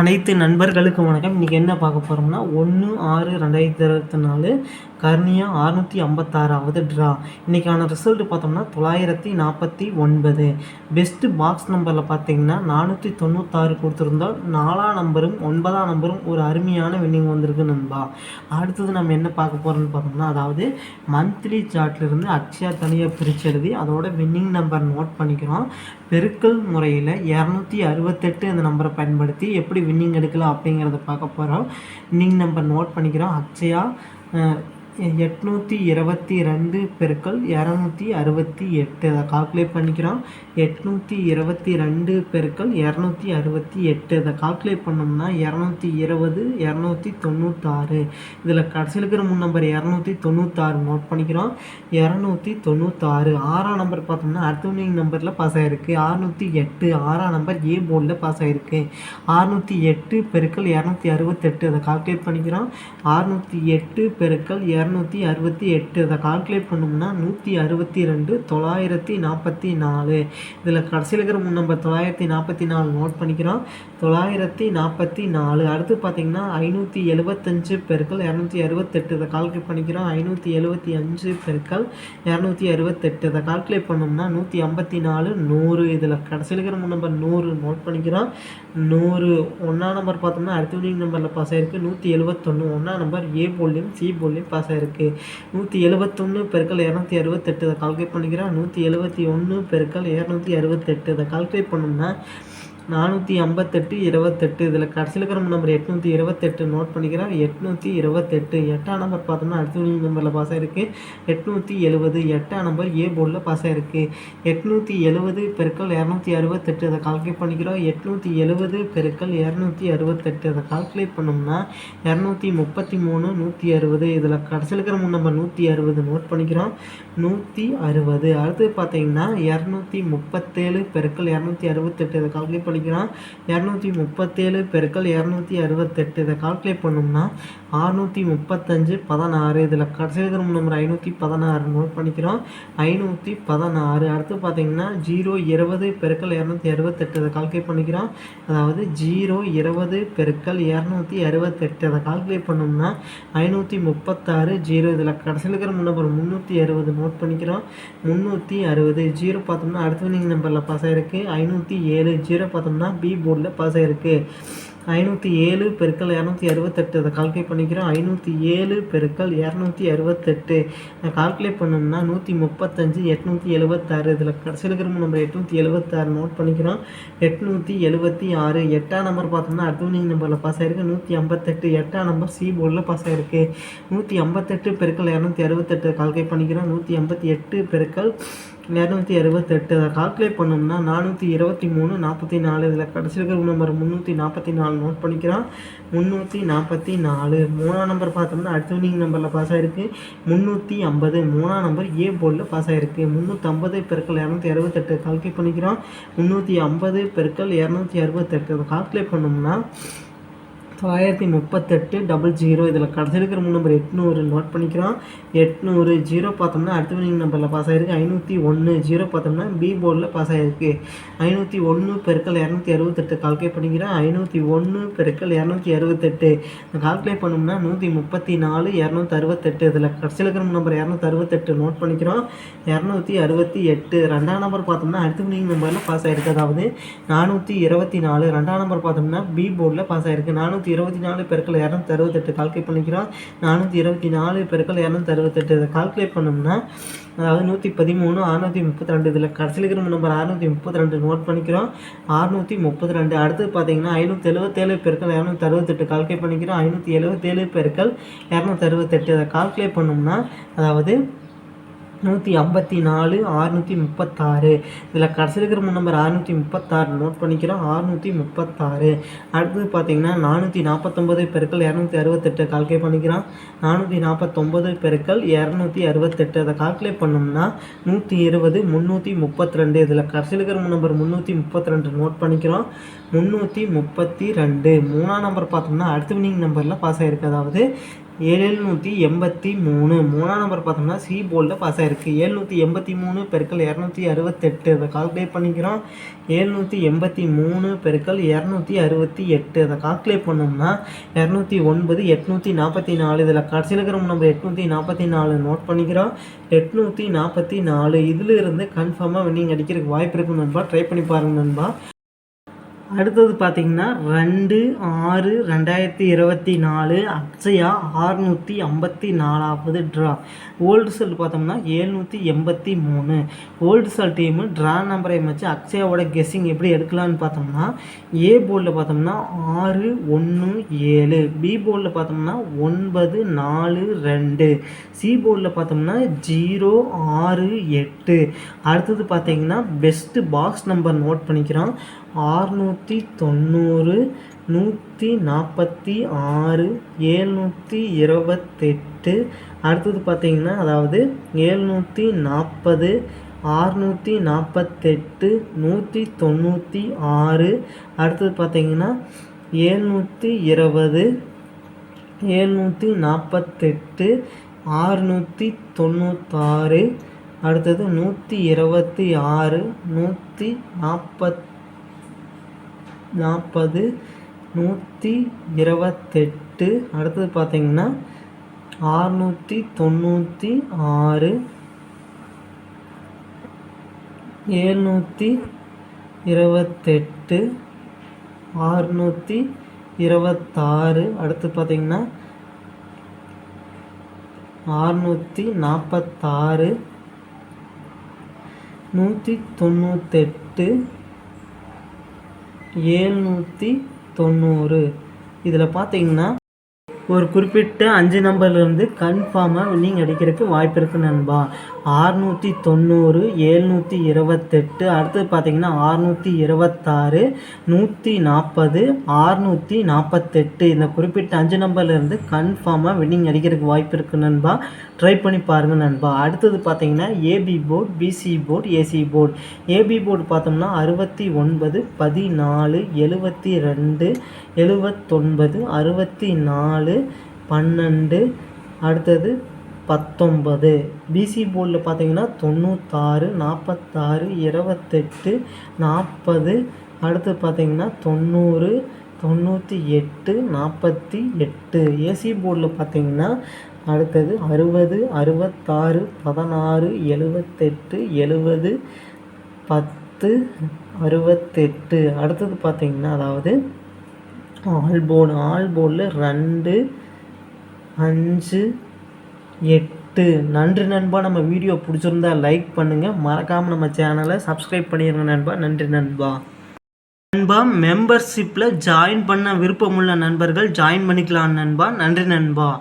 அனைத்து நண்பர்களுக்கும் வணக்கம். இன்றைக்கி என்ன பார்க்க போகிறோம்னா ஒன்று ஆறு ரெண்டாயிரத்தி இருபத்தி நாலு கர்னியா அறுநூற்றி ஐம்பத்தாறாவது ட்ரா இன்றைக்கான ரிசல்ட் பார்த்தோம்னா தொள்ளாயிரத்தி நாற்பத்தி ஒன்பது. பெஸ்ட்டு பாக்ஸ் நம்பரில் பார்த்தீங்கன்னா நானூற்றி தொண்ணூத்தாறு கொடுத்துருந்தோம். நாலாம் நம்பரும் ஒன்பதாம் நம்பரும் ஒரு அருமையான வின்னிங் வந்திருக்கு நண்பா. அடுத்தது நம்ம என்ன பார்க்க போகிறோம்னு பார்த்தோம்னா அதாவது மந்த்லி சார்ட்லேருந்து அக்ஷயா தனியாக பிரித்து எழுதி அதோட வின்னிங் நம்பர் நோட் பண்ணிக்கிறோம். பெருக்கல் முறையில் இரநூத்தி அறுபத்தெட்டு அந்த நம்பரை பயன்படுத்தி எப்படி வின்னிங் எடுக்கலாம் அப்படிங்கிறத பார்க்க போகிறோம் வின்னிங் நம்பர் நோட் பண்ணிக்கிறோம். அக்ஷயா எட்நூற்றி இருபத்தி ரெண்டு பெருக்கல் இரநூத்தி அறுபத்தி எட்டு. அதை கால்குலேட் பண்ணிக்கிறோம். எட்நூற்றி இருபத்தி ரெண்டு பெருக்கல் இரநூத்தி அறுபத்தி எட்டு. அதை கால்குலேட் பண்ணோம்னா இரநூத்தி இருபது இரநூத்தி தொண்ணூத்தாறு. இதில் கடைசியில் இருக்கிற மூணு நம்பர் இரநூத்தி தொண்ணூத்தாறு நோட் பண்ணிக்கிறோம். இரநூத்தி தொண்ணூத்தாறு. ஆறாம் நம்பர் பார்த்தோம்னா அடுத்தவனிங் நம்பரில் பாஸ் ஆகிருக்கு அறுநூற்றி எட்டு. ஆறாம் நம்பர் ஏ போர்டில் பாஸ் ஆகிருக்கு அறுநூற்றி எட்டு பெருக்கல் இரநூத்தி அறுபத்தெட்டு. அதை கால்குலேட் பண்ணிக்கிறோம். அறுநூற்றி எட்டு பெருக்கல் இரநூத்தி அறுபத்தி எட்டு. இதை கால்குலேட் பண்ணோம்னா நூற்றி அறுபத்தி ரெண்டு தொள்ளாயிரத்தி நாற்பத்தி நாலு. இதில் கடைசியில் இருக்கிற மூணு நம்பர் தொள்ளாயிரத்தி நாற்பத்தி நாலு நோட் பண்ணிக்கிறோம். தொள்ளாயிரத்தி நாற்பத்தி நாலு. அடுத்து பார்த்தீங்கன்னா ஐநூற்றி எழுபத்தஞ்சு பெருக்கள் இரநூத்தி அறுபத்தெட்டு. இதை கால்குலேட் பண்ணிக்கிறோம். ஐநூற்றி எழுபத்தி அஞ்சு பெருக்கள் இரநூத்தி அறுபத்தெட்டு. இதை கால்குலேட் பண்ணோம்னா நூற்றி ஐம்பத்தி நாலு நூறு. இதில் கடைசியில் இருக்கிற முன் நம்பர் நூறு நோட் பண்ணிக்கிறோம். நூறு. ஒன்றாம் நம்பர் பார்த்தோம்னா அடுத்த நம்பரில் பாஸ் ஆயிருக்கு. நூற்றி எழுபத்தொன்று ஒன்றாம் நம்பர் ஏ போல்லையும் சி போல்லையும் பாஸ் இருக்குது நூற்றி எழுபத்தொன்று பெருக்கள் இரநூத்தி அறுபத்தெட்டு இதை கால்குலேட் பண்ணிக்கிறேன் நூற்றி எழுபத்தி ஒன்று பெருக்கள் இரநூத்தி அறுபத்தெட்டு இதை கால்குலேட் பண்ணோம்னா நானூற்றி ஐம்பத்தெட்டு இருபத்தெட்டு. இதில் கடைசியில் இருக்கிற நம்பர் எட்நூற்றி இருபத்தெட்டு நோட் பண்ணிக்கிறோம் எட்நூற்றி இருபத்தெட்டு எட்டாம் நம்பர் பார்த்தோம்னா அடுத்த நம்பரில் பாஸ் ஆயிருக்கு. எட்நூற்றி எழுபது எட்டாம் நம்பர் ஏ போர்டில் பாஸ் ஆயிருக்கு. எட்நூற்றி எழுபது பெருக்கள் இரநூத்தி அறுபத்தெட்டு அதை கால்குலேட் பண்ணிக்கிறோம். எட்நூற்றி எழுபது பெருக்கள் இரநூத்தி அறுபத்தெட்டு அதை கால்குலேட் பண்ணோம்னா இரநூத்தி முப்பத்தி மூணு நூற்றி அறுபது. இதில் கடைசியில் இருக்கிற மூணு நம்பர் நூற்றி அறுபது நோட் பண்ணிக்கிறோம். நூற்றி அறுபது. அடுத்து பார்த்தீங்கன்னா இரநூத்தி முப்பத்தேழு பெருக்கல் இரநூத்தி அறுபத்தெட்டு அதை கால்குலேட் பண்ணிக்கிறோம் இரநூத்தி முப்பத்தேழு பெருக்கள் இரநூத்தி அறுபத்தெட்டு. இதை கால்குலேட் பண்ணோம்னா அறுநூற்றி முப்பத்தஞ்சு பதினாறு. இதில் கடைசி நம்பர் ஐநூற்றி பதினாறு நோட் பண்ணிக்கிறோம். ஐநூற்றி பதினாறு. அடுத்து பார்த்தீங்கன்னா ஜீரோ இருபது பெருக்கள் இரநூத்தி அறுபத்தெட்டு. இதை கால்குலேட் பண்ணிக்கிறோம். அதாவது ஜீரோ இருபது பெருக்கள் இரநூத்தி அறுபத்தெட்டு. அதை கால்குலேட் பண்ணோம்னா ஐநூற்றி முப்பத்தாறு ஜீரோ. இதில் கடைசியில் இருக்கிற நம்பர் முந்நூற்றி அறுபது நோட் பண்ணிக்கிறோம். முந்நூற்றி அறுபது. ஜீரோ பார்த்தோம்னா அடுத்த வினிங் நம்பரில் பாஸ் ஆகிருக்கு ஐநூற்றி ஏழு. ஜீரோ பார்த்தோம்னா பார்த்தோம்னா பி போர்டில் பாஸ் ஆகிருக்கு ஐநூற்றி ஏழு பெருக்கள் இரநூத்தி அறுபத்தெட்டு. அதை கால்குலேட் பண்ணிக்கிறோம். ஐநூற்றி ஏழு பெருக்கள் இரநூத்தி அறுபத்தெட்டு. கால்குலேட் பண்ணோம்னா நூற்றி முப்பத்தஞ்சு எட்நூற்றி எழுபத்தாறு இதில் கடைசியில் இருக்கிற நம்பர் எட்நூற்றி எழுபத்தாறு நோட் பண்ணிக்கிறோம். எட்நூற்றி எழுபத்தி ஆறு. எட்டாம் நம்பர் பார்த்தோம்னா அட்வனிங் நம்பரில் பாஸ் ஆயிருக்கு. நூற்றி ஐம்பத்தெட்டு. எட்டாம் நம்பர் சி போர்டில் பாஸ் ஆயிருக்கு. நூற்றி ஐம்பத்தெட்டு பெருக்கள் இரநூத்தி அறுபத்தெட்டு. கால்குலேட் பண்ணிக்கிறோம். நூற்றி ஐம்பத்தி எட்டு பெருக்கல் இரநூத்தி அறுபத்தெட்டு அதை கால்குலேட் பண்ணோம்னா நானூற்றி இருபத்தி மூணு நாற்பத்தி நாலு. இதில் கடைசி இருக்கிற நம்பர் முந்நூற்றி நாற்பத்தி நாலு நோட் பண்ணிக்கிறோம் முந்நூற்றி நாற்பத்தி நாலு. மூணாம் நம்பர் பார்த்தோம்னா அடுத்த வினிங் நம்பரில் பாஸ் ஆகிருக்கு முந்நூற்றி ஐம்பது. மூணாம் நம்பர் ஏ போர்டில் பாஸ் ஆகிருக்கு முந்நூற்றம்பது பெருக்கள் இரநூத்தி அறுபத்தெட்டு கால்குலேட் பண்ணிக்கிறோம் முந்நூற்றி ஐம்பது பெருக்கள் இரநூத்தி அறுபத்தெட்டு. அதை கால்குலேட் பண்ணோம்னா தொள்ளாயிரத்தி முப்பத்தெட்டு டபுள் ஜீரோ இதில் கடைசி இருக்கிற மூணு நம்பர் எட்நூறு நோட் பண்ணிக்கிறோம். எட்நூறு ஜீரோ பார்த்தோம்னா அடுத்த வினிங் நம்பரில் பாஸ் ஆகிருக்கு ஐநூற்றி ஒன்று ஜீரோ பார்த்தோம்னா பி போர்டில் பாஸ் ஆகிருக்கு ஐநூற்றி ஒன்று பெருக்கள் இரநூத்தி அறுபத்தெட்டு கால்குலேட் பண்ணிக்கிறோம். ஐநூற்றி ஒன்று பெருக்கள் இரநூத்தி அறுபத்தெட்டு. கால்குலேட் பண்ணோம்னா நூற்றி முப்பத்தி நாலு இரநூத்தி அறுபத்தெட்டு. இதில் கடைசியில் இருக்கிற நம்பர் இரநூத்தி அறுபத்தெட்டு நோட் பண்ணிக்கிறோம். இரநூத்தி அறுபத்தி எட்டு. ரெண்டாம் நம்பர் பார்த்தோம்னா அடுத்த வினிங் நம்பரில் பாஸ் ஆகிருக்கு அதாவது நானூற்றி இருபத்தி நாலு. ரெண்டாம் நம்பர் பார்த்தோம்னா பி போர்டில் பாஸ் ஆகிருக்கு நானூற்றி இருபத்தி நாலு பெருக்கள் இரநூத்தி அறுபத்தெட்டு கால்குலேட் பண்ணிக்கிறோம். நானூற்றி இருபத்தி நாலு பெருக்கள் இரநூத்தி அறுபத்தெட்டு இதை கால்குலேட் பண்ணோம்னா அதாவது நூற்றி பதிமூணு அறுநூற்றி முப்பத்தி ரெண்டு. இதில் கடைசியில் இருக்கிற நம்பர் அறுநூற்றி முப்பத்தி ரெண்டு நோட் பண்ணிக்கிறோம். அறுநூற்றி முப்பத்தி ரெண்டு. அடுத்து பார்த்தீங்கன்னா ஐநூற்றி எழுபத்தேழு பெருக்கள் இரநூத்தி அறுபத்தெட்டு கால்குலேட் பண்ணிக்கிறோம். ஐநூற்றி எழுபத்தேழு பெருக்கள் இரநூத்தி அறுபத்தெட்டு அதை கால்குலேட் பண்ணோம்னா அதாவது நூற்றி ஐம்பத்தி நாலு ஆறுநூற்றி முப்பத்தாறு. இதில் கடைசி இருக்கிற மூணு நம்பர் ஆறுநூற்றி முப்பத்தாறு நோட் பண்ணிக்கிறோம். ஆறுநூற்றி முப்பத்தாறு. அடுத்தது பார்த்தீங்கன்னா நானூற்றி நாற்பத்தொம்பது பெருக்கள் இரநூத்தி அறுபத்தெட்டு கால்குலேட் பண்ணிக்கிறோம். நானூற்றி நாற்பத்தொம்பது பெருக்கள் இரநூத்தி அறுபத்தெட்டு. அதை கால்குலேட் பண்ணோம்னா நூற்றி இருபது முந்நூற்றி முப்பத்தி ரெண்டு இதில் கடைசியில் இருக்கிற மூணு நம்பர் முந்நூற்றி முப்பத்தி ரெண்டு நோட் பண்ணிக்கிறோம். முந்நூற்றி முப்பத்தி ரெண்டு மூணாம் நம்பர் பார்த்தோம்னா அடுத்த வினிங் நம்பரில் பாஸ் ஆகிருக்கு அதாவது எழுநூற்றி எண்பத்தி மூணு. மூணாம் நம்பர் பார்த்தோம்னா சி போர்டில் பாஸ் ஆயிருக்கு. எழுநூற்றி எண்பத்தி மூணு பெருக்கள் இரநூத்தி அறுபத்தெட்டு. அதை கால்குலேட் பண்ணிக்கிறோம். எழுநூற்றி எண்பத்தி மூணு பெருக்கள் இரநூத்தி அறுபத்தி எட்டு. அதை கால்குலேட் பண்ணோம்னா இரநூத்தி ஒன்பது எட்நூற்றி நாற்பத்தி நாலு. இதில் கடைசியில் இருக்கிற நம்ம எட்நூற்றி நாற்பத்தி நாலு நோட் பண்ணிக்கிறோம். எட்நூற்றி நாற்பத்தி நாலு. இதில் இருந்து கன்ஃபார்மாக வின்னிங் அடிக்கிறதுக்கு வாய்ப்பு இருக்கு நண்பா. ட்ரை பண்ணி பாருங்க நண்பா. அடுத்தது பார்த்தீங்கன்னா ரெண்டு ஆறு ரெண்டாயிரத்தி இருபத்தி நாலு அக்ஷயா ஆறுநூற்றி ஐம்பத்தி நாலாவது ட்ரா ஓல்டு செல் பார்த்தோம்னா ஏழ்நூற்றி எண்பத்தி மூணு. ஓல்டு செல் டீமு ட்ரா நம்பரை வச்சு அக்ஷயாவோட கெஸ்ஸிங் எப்படி எடுக்கலான்னு பார்த்தோம்னா ஏ போர்டில் பார்த்தோம்னா ஆறு ஒன்று ஏழு. பி போர்டில் பார்த்தோம்னா ஒன்பது நாலு ரெண்டு. சி போர்டில் பார்த்தோம்னா ஜீரோ ஆறு எட்டு. அடுத்தது பார்த்தீங்கன்னா பெஸ்ட்டு பாக்ஸ் நம்பர் நோட் பண்ணிக்கிறோம். ஆறுநூற்றி தொண்ணூறு நூற்றி நாற்பத்தி ஆறு ஏழ்நூற்றி இருபத்தெட்டு. அடுத்தது பார்த்திங்கன்னா அதாவது ஏழ்நூற்றி நாற்பது ஆறுநூற்றி நாற்பத்தெட்டு நூற்றி தொண்ணூற்றி ஆறு. அடுத்தது பார்த்தீங்கன்னா ஏழ்நூற்றி இருபது ஏழ்நூற்றி நாற்பத்தெட்டு ஆறுநூற்றி தொண்ணூத்தாறு. அடுத்தது நூற்றி இருபத்தி ஆறு நூற்றி நாற்பத் நாற்பது நூற்றி இருபத்தெட்டு. அடுத்தது பார்த்தீங்கன்னா ஆறுநூற்றி தொண்ணூற்றி ஆறு ஏழ்நூற்றி இருபத்தெட்டு ஆறுநூற்றி இருபத்தாறு. அடுத்து பார்த்தீங்கன்னா ஆறுநூற்றி நாற்பத்தாறு நூற்றி தொண்ணூத்தெட்டு ஏழ்நூற்றி தொண்ணூறு. இதில் பார்த்தீங்கன்னா ஒரு குறிப்பிட்ட அஞ்சு நம்பர்லேருந்து கன்ஃபார்மாக வின்னிங் அடிக்கிறதுக்கு வாய்ப்பு இருக்குது நண்பா. ஆறுநூற்றி தொண்ணூறு ஏழ்நூற்றி இருபத்தெட்டு அடுத்தது பார்த்தீங்கன்னா ஆறுநூற்றி இருபத்தாறு நூற்றி நாற்பது ஆறுநூற்றி நாற்பத்தெட்டு இந்த குறிப்பிட்ட அஞ்சு நம்பர்லேருந்து கன்ஃபார்மாக வின்னிங் அடிக்கிறதுக்கு வாய்ப்பு இருக்குது நண்பா. ட்ரை பண்ணி பாருங்கள் நண்பா. அடுத்தது பார்த்தீங்கன்னா AB board BC board AC board AB board பார்த்தோம்னா அறுபத்தி ஒன்பது பதினாலு எழுபத்தி ரெண்டு எழுபத்தொன்பது அறுபத்தி நாலு பன்னெண்டு அடுத்தது பத்தொன்பது. பிசி போர்டில் பார்த்தீங்கன்னா தொண்ணூத்தாறு நாற்பத்தாறு இருபத்தெட்டு நாற்பது அடுத்து பார்த்தீங்கன்னா தொண்ணூறு தொண்ணூற்றி எட்டு நாற்பத்தி எட்டு. ஏசி போர்டில் பார்த்தீங்கன்னா அடுத்தது அறுபது அறுபத்தாறு பதினாறு எழுபத்தெட்டு எழுபது பத்து அறுபத்தெட்டு அடுத்தது பார்த்தீங்கன்னா அதாவது ஆல்போர்டு ஆல்போர்டில் ரெண்டு அஞ்சு எட்டு. நன்றி நண்பா. நம்ம வீடியோ பிடிச்சிருந்தா லைக் பண்ணுங்கள் மறக்காமல் நம்ம சேனலை சப்ஸ்கிரைப் பண்ணிடுங்க நண்பா. நன்றி நண்பா. நண்பா மெம்பர்ஷிப்பில் ஜாயின் பண்ண விருப்பமுள்ள நண்பர்கள் ஜாயின் பண்ணிக்கலாம் நண்பா. நன்றி நண்பா.